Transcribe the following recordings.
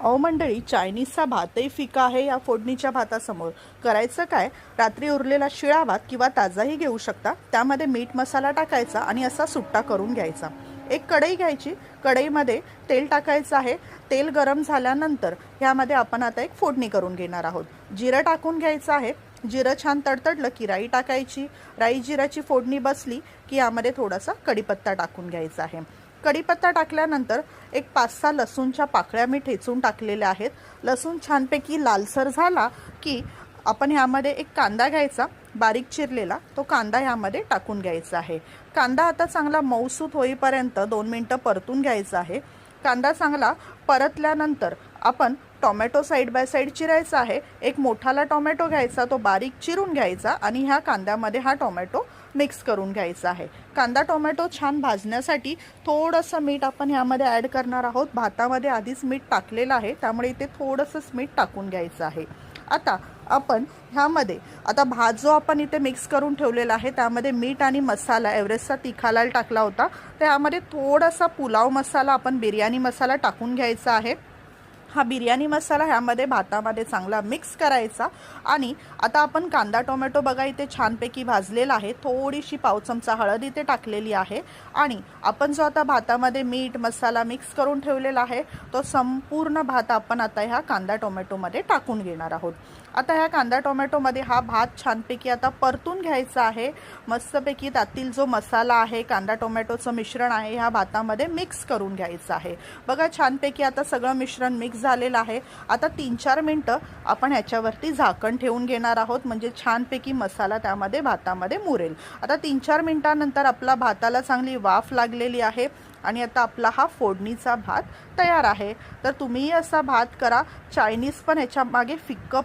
अहो मंडळी चायनीजचा भातही फिका आहे या फोडणीच्या भातासमोर. करायचं काय? रात्री उरलेला शिळा भात किंवा ताजाही घेऊ शकता. त्यामध्ये मीठ मसाला टाकायचा आणि असा सुट्टा करून घ्यायचा. एक कढई घ्यायची. कढईमध्ये तेल टाकायचं आहे. तेल गरम झाल्यानंतर ह्यामध्ये आपण आता एक फोडणी करून घेणार आहोत. जिरं टाकून घ्यायचं आहे. जिरं छान तडतडलं की राई टाकायची. राई जिराची फोडणी बसली की यामध्ये थोडासा कढीपत्ता टाकून घ्यायचा आहे. कढीपत्ता टाकल्यानंतर एक पाच सहा लसूणच्या पाकळ्या मी ठेचून टाकलेल्या आहेत. लसूण छानपैकी लालसर झाला की आपण ह्यामध्ये एक कांदा घ्यायचा बारीक चिरलेला तो कांदा ह्यामध्ये टाकून घ्यायचा आहे. कांदा आता चांगला मऊसूत होईपर्यंत दोन मिनटं परतून घ्यायचा आहे. कांदा चांगला परतल्यानंतर आपण टोमॅटो साईड बाय साईड चिरायचा आहे. एक मोठाला टोमॅटो घ्यायचा तो बारीक चिरून घ्यायचा आणि ह्या कांद्यामध्ये हा टोमॅटो मिक्स करून घ्यायचा आहे. कांदा टोमॅटो छान भाजण्यासाठी थोडंसं मीठ आपण ह्यामध्ये ॲड करणार आहोत. भातामध्ये आधीच मीठ टाकलेलं आहे त्यामुळे इथे थोडंसंच मीठ टाकून घ्यायचं आहे. आता आपण ह्यामध्ये आता भात जो आपण इथे मिक्स करून ठेवलेला आहे त्यामध्ये मीठ आणि मसाला एव्हरेस्टचा तिखालाल टाकला होता. त्यामध्ये थोडासा पुलाव मसाला आपण बिर्याणी मसाला टाकून घ्यायचा आहे. हा बिर्याणी मसाला ह्यामध्ये भातामध्ये चांगला मिक्स करायचा. आणि आता आपण कांदा टोमॅटो बघा इथे छानपैकी भाजलेला आहे. थोडीशी पाव चमचा हळद इथे टाकलेली आहे. आणि आपण जो आता भातामध्ये मीठ मसाला मिक्स करून ठेवलेला आहे तो संपूर्ण भात आपण आता ह्या कांदा टोमॅटोमध्ये टाकून घेणार आहोत. आता ह्या कांदा टोमॅटोमध्ये हा भात छानपैकी आता परतून घ्यायचा आहे. मस्तपैकी त्यातील जो मसाला आहे कांदा टोमॅटोचं मिश्रण आहे ह्या भातामध्ये मिक्स करून घ्यायचं आहे. बघा छानपैकी आता सगळं मिश्रण मिक्स झालेला आहे. आता तीन चार मिनटं आपण ह्याच्यावरती झाकण ठेवून घेणार आहोत. म्हणजे छानपैकी मसाला त्यामध्ये भातामध्ये मुरेल. आता तीन चार मिनटानंतर आपला भाताला चांगली वाफ लागलेली आहे. आणि आता आपला हा फोडणीचा भात तयार आहे. तर तुम्हीही असा भात करा. चायनीज पण ह्याच्या मागे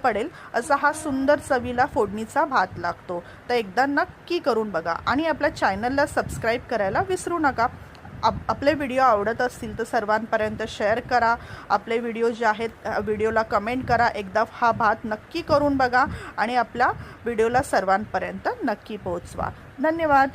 पडेल. असा हा सुंदर चवीला फोडणीचा भात लागतो. तर एकदा नक्की करून बघा. आणि आपल्या चॅनलला सबस्क्राईब करायला विसरू नका. आप आपले व्हिडिओ आवडत असतील तर सर्वांपर्यंत शेअर करा. आपले व्हिडिओ जे आहेत व्हिडिओला कमेंट करा. एकदा हा भात नक्की करून बघा आणि आपल्या व्हिडिओला सर्वांपर्यंत नक्की पोहोचवा. धन्यवाद.